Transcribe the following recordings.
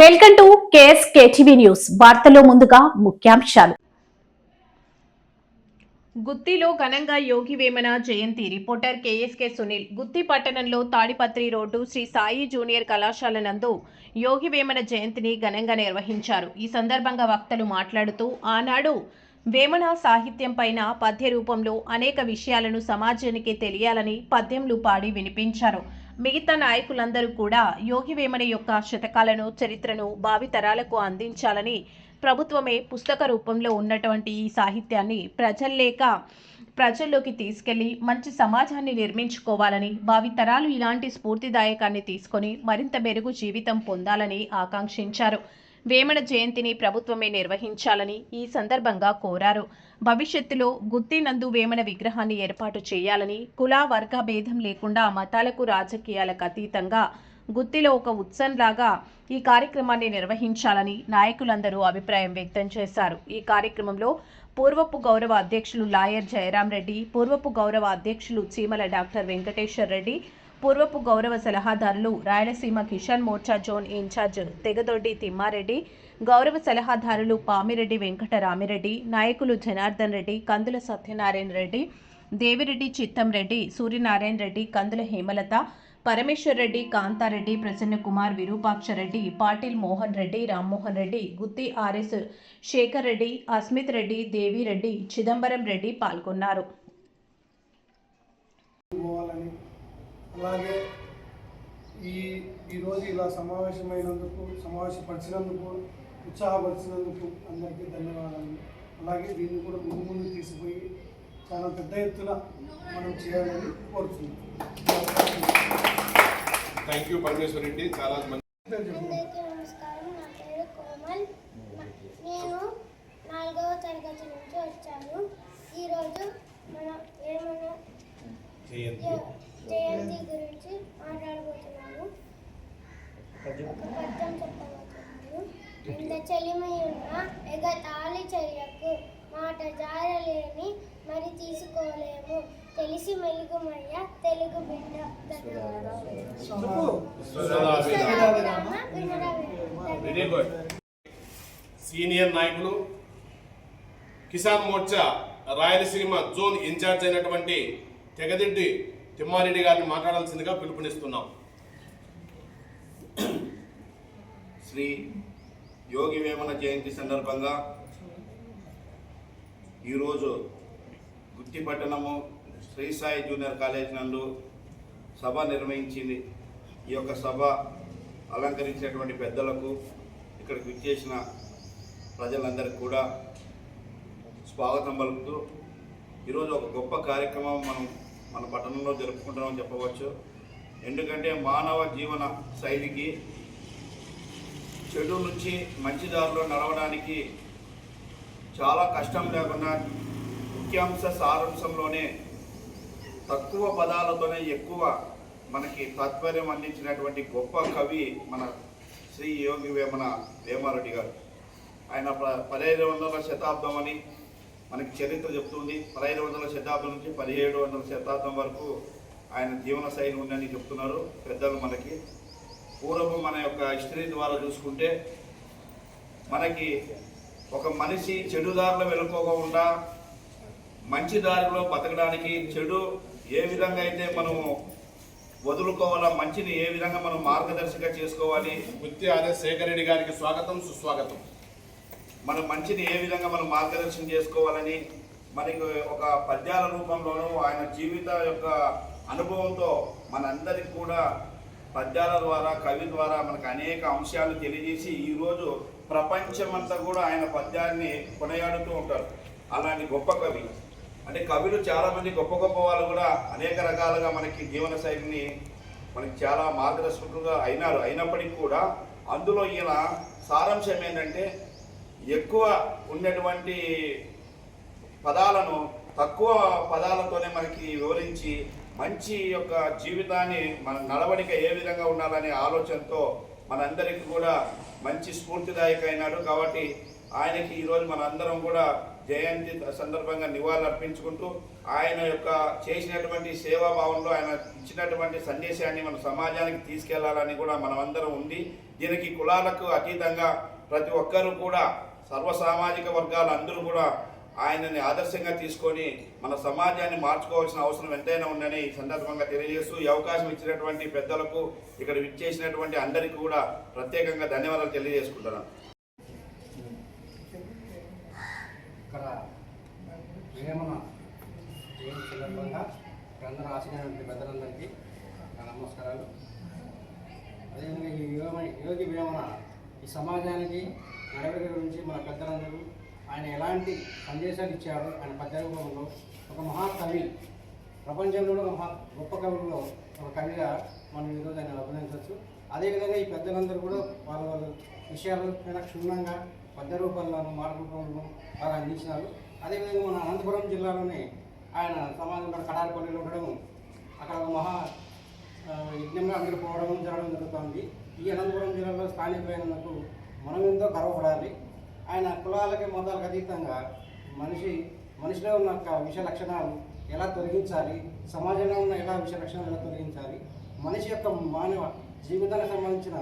Welcome to KS KTV news. వార్తలో ముందుగా ముఖ్యాంశాలు. గుత్తిలో ఘనంగా యోగి వేమన జయంతి. రిపోర్టర్ కేఎస్కే సునీల్ గుత్తి పట్టణంలో తాడిపత్రి రోడ్డు శ్రీ సాయి జూనియర్ కళాశాల నందు యోగి వేమన జయంతిని ఘనంగా నిర్వహించారు. ఈ సందర్భంగా వక్తలు మాట్లాడుతూ ఆనాడు వేమన సాహిత్యం పైన పద్య రూపంలో అనేక విషయాలను సమాజానికి తెలియాలని పద్యంలు పాడి వినిపించారు. మిగతా నాయకులందరూ కూడా యోగి వేమన యొక్క శతకాలను చరిత్రను భావితరాలకు అందించాలని ప్రభుత్వమే పుస్తక రూపంలో ఉన్నటువంటి ఈ సాహిత్యాన్ని ప్రజల్లేక ప్రజల్లోకి తీసుకెళ్ళి మంచి సమాజాన్ని నిర్మించుకోవాలని భావితరాలు ఇలాంటి స్ఫూర్తిదాయకాన్ని తీసుకొని మరింత మెరుగు జీవితం పొందాలని ఆకాంక్షించారు. వేమన జయంతిని ప్రభుత్వమే నిర్వహించాలని ఈ సందర్భంగా కోరారు. భవిష్యత్తులో గుత్తినందు వేమన విగ్రహాన్ని ఏర్పాటు చేయాలని కుల వర్గ భేదం లేకుండా మతాలకు రాజకీయాలకు అతీతంగా గుత్తిలో ఒక ఉత్సవంలాగా ఈ కార్యక్రమాన్ని నిర్వహించాలని నాయకులందరూ అభిప్రాయం వ్యక్తం చేశారు. ఈ కార్యక్రమంలో పూర్వపు గౌరవ అధ్యక్షులు లాయర్ జయరాం రెడ్డి పూర్వపు గౌరవ అధ్యక్షులు చీమల డాక్టర్ వెంకటేశ్వర్ రెడ్డి పూర్వపు గౌరవ సలహాదారులు రాయలసీమ కిషన్ మోర్చా జోన్ ఇన్ఛార్జ్ తెగదొడ్డి తిమ్మారెడ్డి గౌరవ సలహాదారులు పామిరెడ్డి వెంకట రామిరెడ్డి నాయకులు జనార్దన్ రెడ్డి కందుల సత్యనారాయణ రెడ్డి దేవిరెడ్డి చిత్తం రెడ్డి సూర్యనారాయణ రెడ్డి కందుల హేమలత పరమేశ్వర్ రెడ్డి కాంతారెడ్డి ప్రసన్న కుమార్ విరూపాక్ష రెడ్డి పాటిల్ మోహన్ రెడ్డి రామ్మోహన్ రెడ్డి గుత్తి ఆర్ఎస్ శేఖర్ రెడ్డి అస్మిత్ రెడ్డి దేవిరెడ్డి చిదంబరం రెడ్డి పాల్గొన్నారు. అలాగే ఈ ఈరోజు ఇలా సమావేశమైనందుకు సమావేశపరిచినందుకు ఉత్సాహపరిచినందుకు అందరికీ ధన్యవాదాలు. అలాగే దీన్ని కూడా ముందు ముందు తీసుకుపోయి చాలా పెద్ద ఎత్తున మనం చేయాలని కోరుతున్నాం. థ్యాంక్ యూ పరమేశ్వర్ రెడ్డి చాలా మంచి పేరు చెప్పు. అందరికీ నమస్కారం. నా పేరు కోమల్. నా- నేను నాలుగవ తరగతి నుంచి వచ్చాను. ఈరోజు మనం ఏమైనా జయంతి గురించి మాట్లాడబోతున్నాను ఒక పద్యం చెప్పబోతున్నాను ఎంత చెలిమై ఉన్న ఎగతాళి చర్యకు మాట జారలేని మరి తీసుకోలేము. తెలిసి మెలుగుమయ్య తెలుగు బిడ్డ. సీనియర్ నాయకులు కిసాన్ మోర్చా రాయలసీమ జోన్ ఇన్ఛార్జ్ అయినటువంటి తెగదిడ్డి తిమ్మారెడ్డి గారిని మాట్లాడాల్సిందిగా పిలుపునిస్తున్నాం. శ్రీ యోగి వేమన జయంతి సందర్భంగా ఈరోజు గుత్తి పట్టణము శ్రీ సాయి జూనియర్ కాలేజ్ నందు సభ నిర్వహించింది. ఈ యొక్క సభ అలంకరించినటువంటి పెద్దలకు ఇక్కడికి విచ్చేసిన ప్రజలందరికీ కూడా స్వాగతం పలుకుతూ ఈరోజు ఒక గొప్ప కార్యక్రమం మనం మన పట్టణంలో జరుపుకుంటామని చెప్పవచ్చు. ఎందుకంటే మానవ జీవన శైలికి చెడు నుంచి మంచి దారిలో నడవడానికి చాలా కష్టం లేకుండా ముఖ్యాంశ సారాంశంలోనే తక్కువ పదాలతోనే ఎక్కువ మనకి తాత్పర్యం అందించినటువంటి గొప్ప కవి మన శ్రీ యోగి వేమన వేమారెడ్డి గారు. ఆయన ప- పదిహేను వందల శతాబ్దం అని మనకి చరిత్ర చెప్తుంది. పదహైదు వందల శతాబ్దం నుంచి పదిహేడు వందల శతాబ్దం వరకు ఆయన జీవన శైలి ఉందని చెప్తున్నారు పెద్దలు మనకి. పూర్వం మన యొక్క హిస్టరీ ద్వారా చూసుకుంటే మనకి ఒక మనిషి చెడు దారిలో వెళ్ళిపోకుండా మంచి దారిలో బతకడానికి చెడు ఏ విధంగా అయితే మనము వదులుకోవాలా మంచిని ఏ విధంగా మనం మార్గదర్శిగా చేసుకోవాలి. గుత్తి ఆర్ఎస్ శేఖర్ రెడ్డి గారికి స్వాగతం సుస్వాగతం. మన మంచిని ఏ విధంగా మనం మార్గదర్శనం చేసుకోవాలని మనకి ఒక పద్యాల రూపంలోనూ ఆయన జీవిత యొక్క అనుభవంతో మనందరికి కూడా పద్యాల ద్వారా కవి ద్వారా మనకు అనేక అంశాలు తెలియజేసి ఈరోజు ప్రపంచమంతా కూడా ఆయన పద్యాన్ని కొనయాడుతూ ఉంటారు. అలాంటి గొప్ప కవి. అంటే కవులు చాలామంది గొప్ప గొప్ప వాళ్ళు కూడా అనేక రకాలుగా మనకి జీవన శైలిని మనకి చాలా మార్గదర్శకులుగా అయినారు. అయినప్పటికీ కూడా అందులో ఈయన సారాంశం ఏంటంటే ఎక్కువ ఉన్నటువంటి పదాలను తక్కువ పదాలతోనే మనకి వివరించి మంచి యొక్క జీవితాన్ని మన నడవడిక ఏ విధంగా ఉండాలనే ఆలోచనతో మనందరికీ కూడా మంచి స్ఫూర్తిదాయక అయినాడు కాబట్టి ఆయనకి ఈరోజు మన అందరం కూడా జయంతి సందర్భంగా నివాళులు అర్పించుకుంటూ ఆయన యొక్క చేసినటువంటి సేవాభావంలో ఆయన ఇచ్చినటువంటి సందేశాన్ని మన సమాజానికి తీసుకెళ్ళాలని కూడా మనమందరం ఉంది దీనికి కులాలకు అతీతంగా ప్రతి ఒక్కరూ కూడా సర్వ సామాజిక వర్గాలు అందరూ కూడా ఆయనని ఆదర్శంగా తీసుకొని మన సమాజాన్ని మార్చుకోవాల్సిన అవసరం ఎంతైనా ఉందని ఈ సందర్భంగా తెలియజేస్తూ ఈ అవకాశం ఇచ్చినటువంటి పెద్దలకు ఇక్కడ విచ్చేసినటువంటి అందరికీ కూడా ప్రత్యేకంగా ధన్యవాదాలు తెలియజేసుకుంటున్నాను. ఇక్కడ వేమన జయంతి సందర్భంగా అందరూ పెద్దలందరికీ నమస్కారాలు. అదేవిధంగా ఈ యోగి వేమన ఈ సమాజానికి నడవడి గురించి మన పెద్దలందరూ ఆయన ఎలాంటి సందేశాలు ఇచ్చారు ఆయన పద్య రూపంలో ఒక మహాకవి ప్రపంచంలో ఒక మహా గొప్ప కవుల్లో ఒక కవిగా మనం ఈరోజు ఆయన అభినందించవచ్చు. అదేవిధంగా ఈ పెద్దలందరూ కూడా వాళ్ళ వాళ్ళ విషయాలు చాలా క్షుణ్ణంగా పద్య రూపంలోను మాట రూపంలో వాళ్ళు అందించినారు అదేవిధంగా మన అనంతపురం జిల్లాలోనే ఆయన సమాజంలో కడారిపల్లిలో ఉండడం అక్కడ ఒక మహా యజ్ఞంగా అందరూ పోవడం జరగడం జరుగుతుంది. ఈ అనంతపురం జిల్లాలో స్థానికమైనందుకు మనం ఎంతో గర్వపడాలి? ఆయన కులాలకి మతాలకు అతీతంగా మనిషి మనిషిలో ఉన్న విష లక్షణాలు ఎలా తొలగించాలి? సమాజంలో ఉన్న ఎలా విష లక్షణాలు ఎలా తొలగించాలి? మనిషి యొక్క మానవ జీవితానికి సంబంధించిన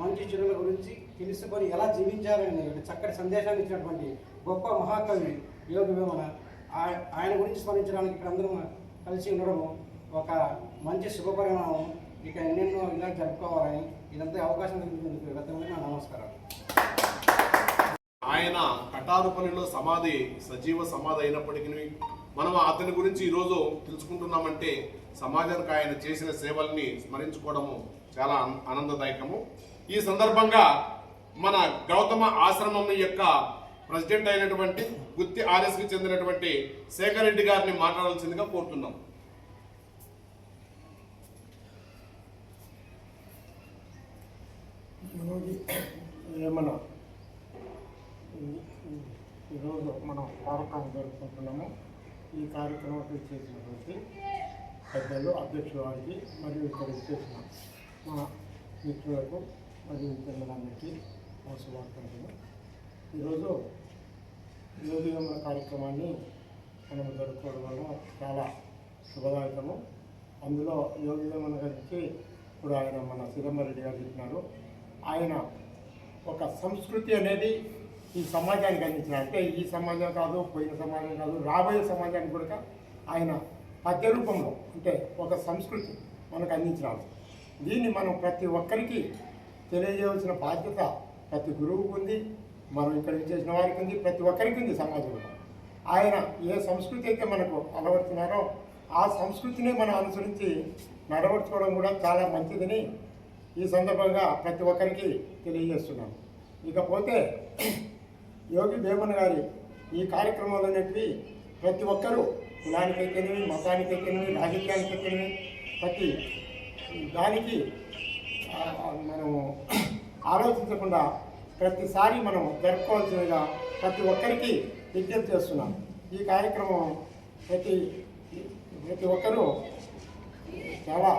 మంచి చెడుల గురించి తెలుసుకొని ఎలా జీవించాలి ఒక చక్కటి సందేశాన్ని ఇచ్చినటువంటి గొప్ప మహాకవి యోగి వేమన ఆయన గురించి స్మరించడానికి ఇక్కడ అందరూ కలిసి ఉండడము ఒక మంచి శుభపరిణామం ఇక ఎన్నెన్నో ఇలా జరుపుకోవాలని ఇదంతా అవకాశం కలిగింది గతంలో నా నమస్కారం ఆయన కటారుపల్లిలో సమాధి సజీవ సమాధి అయినప్పటికీ మనం అతని గురించి ఈరోజు తెలుసుకుంటున్నామంటే సమాజానికి ఆయన చేసిన సేవల్ని స్మరించుకోవడము చాలా ఆనందదాయకము. ఈ సందర్భంగా మన గౌతమ ఆశ్రమం యొక్క ప్రెసిడెంట్ అయినటువంటి గుత్తి ఆర్ఎస్కి చెందినటువంటి శేఖర్ రెడ్డి గారిని మాట్లాడాల్సిందిగా కోరుతున్నాం. మన ఈరోజు మనం కార్యక్రమం జరుపుకుంటున్నాము. ఈ కార్యక్రమానికి చేసినటువంటి పెద్దలు అధ్యక్షుల వారికి మరియు ఇక్కడ చేసిన మన మిత్రులకు మరియు పిల్లలందరికీ అవసరం ఈరోజు యోగిగమన కార్యక్రమాన్ని మనం జరుపుకోవడం వల్ల చాలా శుభదాయకము. అందులో యోగిగమన గురించి ఇప్పుడు ఆయన మన శ్రీరంగారెడ్డి గారు చెప్పినారు. ఆయన ఒక సంస్కృతి అనేది ఈ సమాజానికి అందించిన అంటే ఈ సమాజం కాదు పోయిన సమాజం కాదు రాబోయే సమాజానికి కూడా ఆయన పద్య రూపంలో అంటే ఒక సంస్కృతి మనకు అందించినారు దీన్ని మనం ప్రతి ఒక్కరికి తెలియజేయవలసిన బాధ్యత ప్రతి గురువుకు ఉంది మనం ఇక్కడ చేసిన వారికి ఉంది ప్రతి ఒక్కరికి ఉంది సమాజంలో. ఆయన ఏ సంస్కృతి అయితే మనకు అలవరుతున్నారో ఆ సంస్కృతిని మనం అనుసరించి నడవడుచుకోవడం కూడా చాలా మంచిదని ఈ సందర్భంగా ప్రతి ఒక్కరికి తెలియజేస్తున్నాను. ఇకపోతే యోగి వేమన్ గారి ఈ కార్యక్రమాలు అనేటివి ప్రతి ఒక్కరూ కులానికైతేనేమి మతానికైతేనేమి రాజకీయానికైతేనేమి ప్రతి దానికి మనము ఆలోచించకుండా ప్రతిసారి మనం జరుపుకోవాల్సిందిగా ప్రతి ఒక్కరికి విజ్ఞప్తి చేస్తున్నాం. ఈ కార్యక్రమం ప్రతి ప్రతి ఒక్కరూ చాలా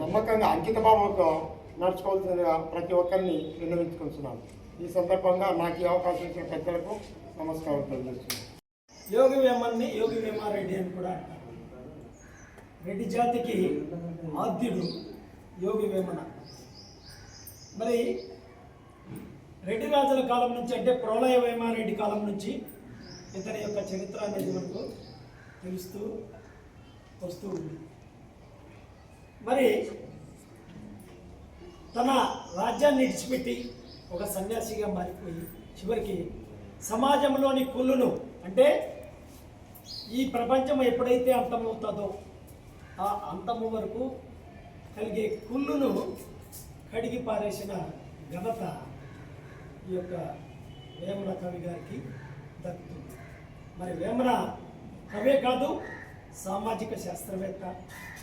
నమ్మకంగా అంకిత భావంతో నడుచుకోవాల్సిందిగా ప్రతి ఒక్కరిని విన్నవించుకుంటున్నాను. ఈ సందర్భంగా నాకు ఈ అవకాశం ఇచ్చిన పెద్దలకు నమస్కారం తెలియజేస్తున్నాను. యోగి వేమన్ని యోగి వేమారెడ్డి అని కూడా అంటారు. రెడ్డి జాతికి ఆద్యుడు యోగి వేమన. మరి రెడ్డి రాజుల కాలం నుంచి అంటే ప్రళయ వేమారెడ్డి కాలం నుంచి ఇతని యొక్క చరిత్ర అనేది మనకు తెలుస్తూ వస్తూ ఉంది. మరి తన రాజ్యాన్ని విడిచిపెట్టి ఒక సన్యాసిగా మారిపోయి చివరికి సమాజంలోని కుళ్ళును అంటే ఈ ప్రపంచం ఎప్పుడైతే అంతమవుతుందో ఆ అంతము వరకు కలిగే కుళ్ళును కడిగి పారేసిన ఘనత ఈ యొక్క వేమన కవి గారికి దక్కుతుంది. మరి వేమన కవే కాదు సామాజిక శాస్త్రవేత్త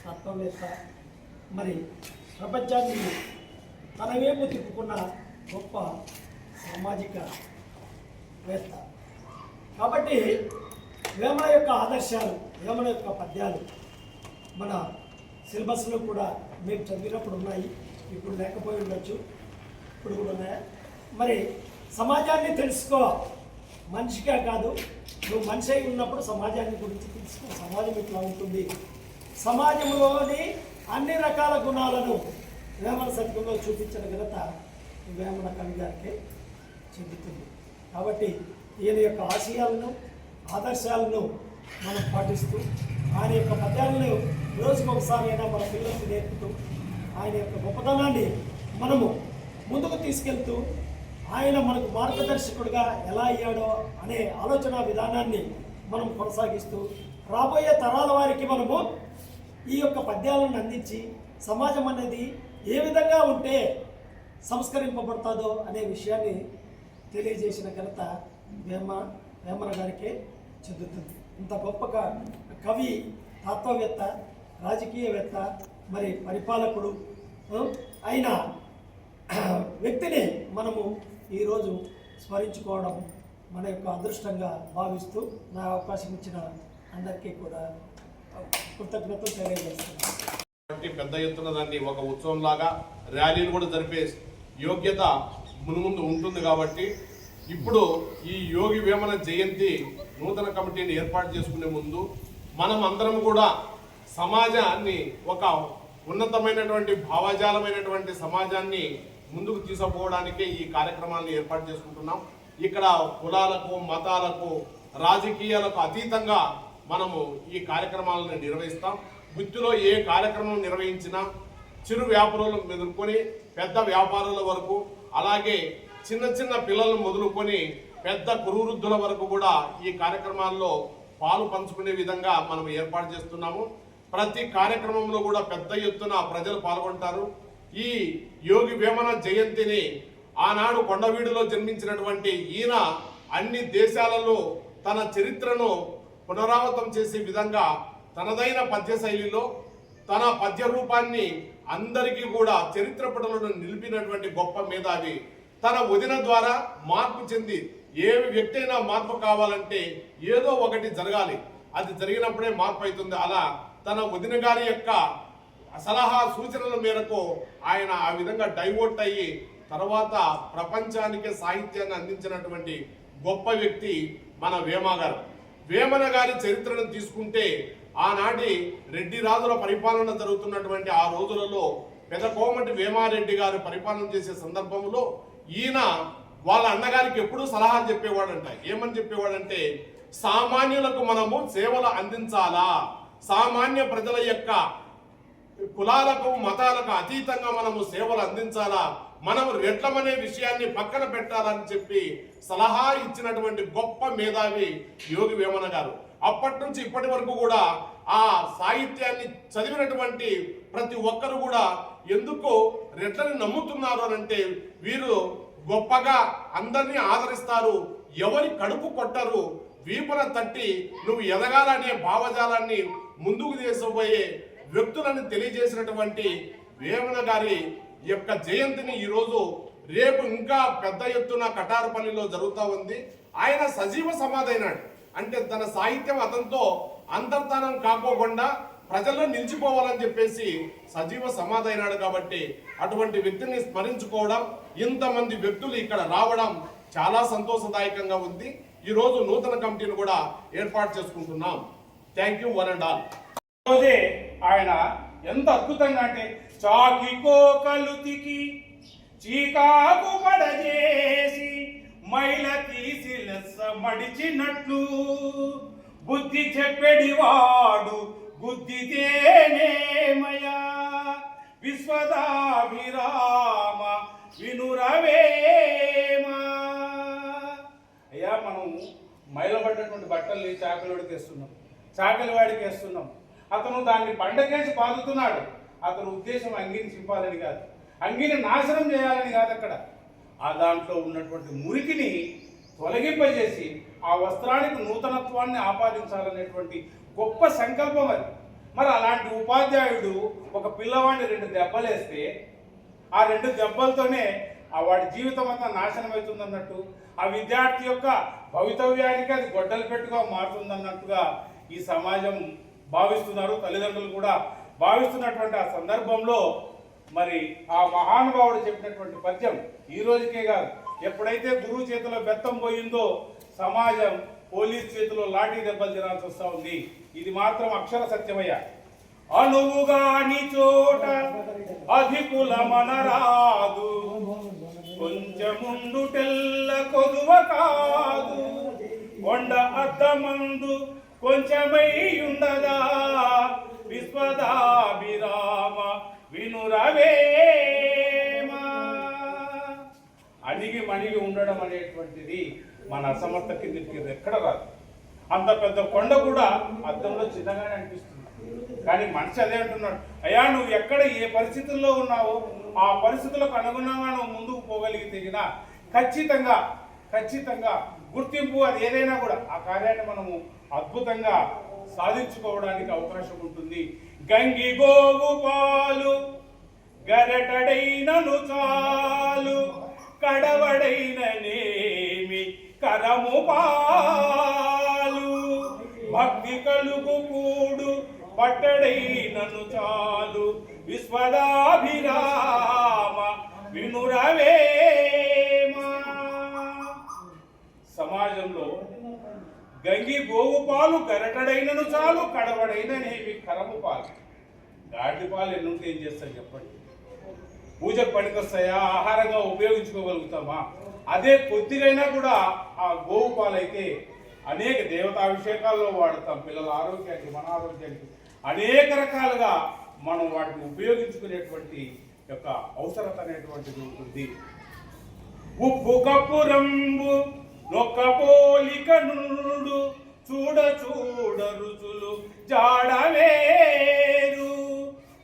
తత్వవేత్త మరి ప్రపంచాన్ని తన వైపు తిప్పుకున్న గొప్ప సామాజిక వేత్త. కాబట్టి వేమన యొక్క ఆదర్శాలు వేమన యొక్క పద్యాలు మన సిలబస్లో కూడా మేము చదివినప్పుడు ఉన్నాయి. ఇప్పుడు లేకపోయి ఉండొచ్చు. ఇప్పుడు కూడా ఉన్నాయా? మరి సమాజాన్ని తెలుసుకో. మనిషిగా కాదు. నువ్వు మనిషి అయి ఉన్నప్పుడు సమాజాన్ని గురించి తెలుసుకో. సమాజం ఇట్లా ఉంటుంది. సమాజంలోని అన్ని రకాల గుణాలను వేమన సత్యంలో చూపించిన ఘనత వేమన కవి గారికి చెందుతుంది. కాబట్టి ఈయన యొక్క ఆశయాలను ఆదర్శాలను మనం పాటిస్తూ ఆయన యొక్క పద్యాలను రోజుకు ఒకసారి అయినా మన పిల్లలకు నేర్పుతూ ఆయన యొక్క గొప్పతనాన్ని మనము ముందుకు తీసుకెళ్తూ ఆయన మనకు మార్గదర్శకుడిగా ఎలా అయ్యాడో అనే ఆలోచన విధానాన్ని మనం కొనసాగిస్తూ రాబోయే తరాల వారికి మనము ఈ యొక్క పద్యాలను అందించి సమాజం అనేది ఏ విధంగా ఉంటే సంస్కరింపబడుతుందో అనే విషయాన్ని తెలియజేసిన ఘనత వేమ వేమన గారికే చెందుతుంది. ఇంత గొప్పగా కవి తత్వవేత్త రాజకీయవేత్త మరి పరిపాలకుడు అయిన వ్యక్తిని మనము ఈరోజు స్మరించుకోవడం మన యొక్క అదృష్టంగా భావిస్తూ నా అవకాశం ఇచ్చిన అందరికీ కూడా కృతజ్ఞతలు తెలియజేస్తున్నాను. కాబట్టి పెద్ద ఎత్తున దాన్ని ఒక ఉత్సవం లాగా ర్యాలీలు కూడా జరిపే యోగ్యత మునుముందు ఉంటుంది కాబట్టి ఇప్పుడు ఈ యోగి వేమన జయంతి నూతన కమిటీని ఏర్పాటు చేసుకునే ముందు మనం అందరం కూడా సమాజాన్ని ఒక ఉన్నతమైనటువంటి భావజాలమైనటువంటి సమాజాన్ని ముందుకు తీసుకుపోవడానికే ఈ కార్యక్రమాలను ఏర్పాటు చేసుకుంటున్నాం. ఇక్కడ కులాలకు మతాలకు రాజకీయాలకు అతీతంగా మనము ఈ కార్యక్రమాలను నిర్వహిస్తాం. వృత్తిలో ఏ కార్యక్రమం నిర్వహించినా చిరు వ్యాపారులు ఎదుర్కొని పెద్ద వ్యాపారుల వరకు అలాగే చిన్న చిన్న పిల్లలను మొదలుకొని పెద్ద కురువృద్ధుల వరకు కూడా ఈ కార్యక్రమాల్లో పాలు పంచుకునే విధంగా మనం ఏర్పాటు చేస్తున్నాము. ప్రతి కార్యక్రమంలో కూడా పెద్ద ఎత్తున ప్రజలు పాల్గొంటారు. ఈ యోగి వేమన జయంతిని ఆనాడు కొండవీడులో జన్మించినటువంటి ఈయన అన్ని దేశాలలో తన చరిత్రను పునరావృతం చేసే విధంగా తనదైన పద్య శైలిలో తన పద్య రూపాన్ని అందరికీ కూడా చరిత్ర పటలను నిలిపినటువంటి గొప్ప మేధావి. తన వదిన ద్వారా మార్పు చెంది ఏ వ్యక్తి అయినా మార్పు కావాలంటే ఏదో ఒకటి జరగాలి. అది జరిగినప్పుడే మార్పు అవుతుంది. అలా తన వదిన గారి యొక్క సలహా సూచనల మేరకు ఆయన ఆ విధంగా డైవర్ట్ అయ్యి తర్వాత ప్రపంచానికి సాహిత్యాన్ని అందించినటువంటి గొప్ప వ్యక్తి మన వేమ గారు వేమన గారి చరిత్రను తీసుకుంటే ఆనాటి రెడ్డి రాజుల పరిపాలన జరుగుతున్నటువంటి ఆ రోజులలో పెద్ద కోమటి వేమారెడ్డి గారు పరిపాలన చేసే సందర్భంలో ఈయన వాళ్ళ అన్నగారికి ఎప్పుడూ సలహాలు చెప్పేవాడంట. ఏమని చెప్పేవాడంటే సామాన్యులకు మనము సేవలు అందించాలా? సామాన్య ప్రజల యొక్క కులాలకు మతాలకు అతీతంగా మనము సేవలు అందించాలా? మనం రెట్లమనే విషయాన్ని పక్కన పెట్టాలని చెప్పి సలహా ఇచ్చినటువంటి గొప్ప మేధావి యోగి వేమన గారు. అప్పటి నుంచి ఇప్పటి వరకు కూడా ఆ సాహిత్యాన్ని చదివినటువంటి ప్రతి ఒక్కరు కూడా ఎందుకు రెట్లని నమ్ముతున్నారు అని అంటే వీరు గొప్పగా అందరినీ ఆదరిస్తారు ఎవరి కడుపు కొట్టరు వీపున తట్టి నువ్వు ఎదగాలనే భావజాలాన్ని ముందుకు తీసుకుపోయే వ్యక్తులను తెలియజేసినటువంటి వేమన గారి యొక్క జయంతిని ఈరోజు రేపు ఇంకా పెద్ద ఎత్తున కటారపల్లిలో జరుగుతూ ఉంది. ఆయన సజీవ సమాధైనాడు అంటే తన సాహిత్యం అతనితో అంతర్ధానం కాకోకుండా ప్రజల్లో నిలిచిపోవాలని చెప్పేసి సజీవ సమాధైనాడు కాబట్టి అటువంటి వ్యక్తిని స్మరించుకోవడం ఇంతమంది వ్యక్తులు ఇక్కడ రావడం చాలా సంతోషదాయకంగా ఉంది. ఈరోజు నూతన కమిటీని కూడా ఏర్పాటు చేసుకుంటున్నాం. Thank you one and all రోజే ఆయన ఎంత అద్భుతంగా అంటే చాకి కోకలుతికి చీకాకు పడజేసి మైల తీసి లెస్స మడిచినట్లు బుద్ధి చెప్పెడి వాడు గుద్దితేనేమయా విశ్వదాభిరామ వినురవేమా. అయ్యా మనం మైలబడ్డటువంటి బట్టల్ని చాకలోడికి వేస్తున్నాం. చాకలి వాడికి వేస్తున్నాం. అతను దాన్ని పండగేసి బాదుతున్నాడు అతని ఉద్దేశం అంగిని చింపాలని కాదు. అంగిని నాశనం చేయాలని కాదు అక్కడ. ఆ దాంట్లో ఉన్నటువంటి మురికిని తొలగింపజేసి ఆ వస్త్రానికి నూతనత్వాన్ని ఆపాదించాలనేటువంటి గొప్ప సంకల్పం అది. మరి అలాంటి ఉపాధ్యాయుడు ఒక పిల్లవాడిని రెండు దెబ్బలేస్తే ఆ రెండు దెబ్బలతోనే ఆ వాడి జీవితం అంతా నాశనం అవుతుందన్నట్టు ఆ విద్యార్థి యొక్క భవితవ్యానికి అది గొడ్డలు పెట్టుగా మారుతుందన్నట్టుగా ఈ సమాజం భావిస్తున్నారు. తల్లిదండ్రులు కూడా భావిస్తున్నటువంటి ఆ సందర్భంలో మరి ఆ మహానుభావుడు చెప్పినటువంటి పద్యం ఈ రోజుకే కాదు. ఎప్పుడైతే గురువు చేతిలో బెత్తం పోయిందో సమాజం పోలీస్ చేతిలో లాఠీ దెబ్బలు తినాల్సి వస్తూ ఉంది. ఇది మాత్రం అక్షర సత్యమయ్య. అణువుగాని చోట అధికుల మనరాదు కొంచెముండు తెల్ల కొదువ కాదు. కొండ అద్దమందు కొంచెమై ఉండదా? విశ్వదాభిరామ వినురవేమా అణిగి మణిగి ఉండడం అనేటువంటిది మన అసమర్థ కిందికి ఎక్కడ రాదు. అంత పెద్ద కొండ కూడా అద్దంలో చిన్నగానే అనిపిస్తుంది. కానీ మనిషి అదే అంటున్నాడు. అయ్యా నువ్వు ఎక్కడ ఏ పరిస్థితుల్లో ఉన్నావో ఆ పరిస్థితులకు అనుగుణంగా నువ్వు ముందుకు పోగలిగితే గిన ఖచ్చితంగా ఖచ్చితంగా గుర్తింపు అది ఏదైనా కూడా ఆ కార్యాన్ని మనము అద్భుతంగా సాధించుకోవడానికి అవకాశం ఉంటుంది. గంగి గోవు పాలు గరటడైనను చాలు కడవడైన నేమి కరము పాలు. భక్తి కలుగు కూడు పట్టడైనను చాలు విశ్వదాభిరామ వినురవేమ. సమాజంలో గంగి గోవు పాలు గరటడైనను చాలు కడవడైననేవి కరము పాలు. గాడి పాలు ఎన్నుంటే ఏం చేస్తాయి చెప్పండి? పూజకు పనికొస్తాయా? ఆహారంగా ఉపయోగించుకోగలుగుతామా? అదే కొద్దిగైనా కూడా ఆ గోవు పాలైతే అనేక దేవతాభిషేకాల్లో వాడతాం. పిల్లల ఆరోగ్యానికి మన ఆరోగ్యానికి అనేక రకాలుగా మనం వాటిని ఉపయోగించుకునేటువంటి యొక్క అవసరత అనేటువంటిది ఉంటుంది. ఉప్పు కప్పు రంగు నొక్క పోలిక నుండు చూడ చూడ రుచులు జాడవేరు.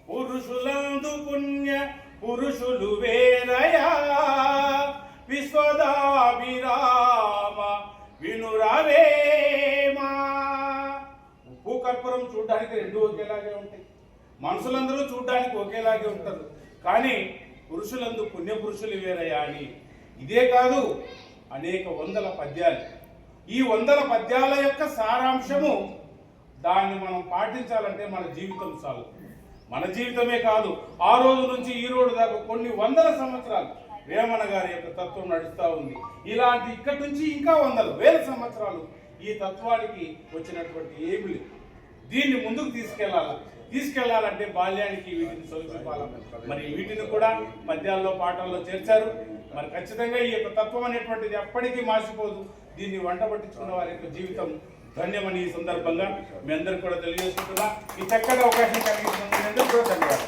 పురుషులందు పుణ్య పురుషులు వేరయా. విశ్వదాభిరామ వినురవేమా. ఉప్పు కర్పూరం చూడడానికి రెండు ఒకేలాగే ఉంటాయి. మనుషులందరూ చూడడానికి ఒకేలాగే ఉంటారు. కానీ పురుషులందు పుణ్య పురుషులు వేరయ్యా అని. ఇదే కాదు అనేక వందల పద్యాలు. ఈ వందల పద్యాల యొక్క సారాంశము దాన్ని మనం పాటించాలంటే మన జీవితం చాలు. మన జీవితమే కాదు ఆ రోజు నుంచి ఈ రోజు దాకా కొన్ని వందల సంవత్సరాలు వేమన గారి యొక్క తత్వం నడుస్తూ ఉంది. ఇలాంటి ఇక్కడి నుంచి ఇంకా వందలు వేల సంవత్సరాలు ఈ తత్వానికి వచ్చినటువంటి ఏమి లేదు. దీన్ని ముందుకు తీసుకెళ్ళాలి తీసుకెళ్ళాలంటే బాల్యానికి వీటిని సొలిపాలి మరి వీటిని కూడా పద్యాల్లో పాటల్లో చేర్చారు. మరి ఖచ్చితంగా ఈ యొక్క తత్వం అనేటువంటిది ఎప్పటికీ మాసిపోదు దీన్ని వంట పట్టించుకున్న వారి యొక్క జీవితం. ధన్యమని ఈ సందర్భంగా మీ అందరికి కూడా తెలియజేసుకుంటున్నా. ఈ చక్కటి అవకాశం కలిగించిన కూడా ధన్యవాదాలు.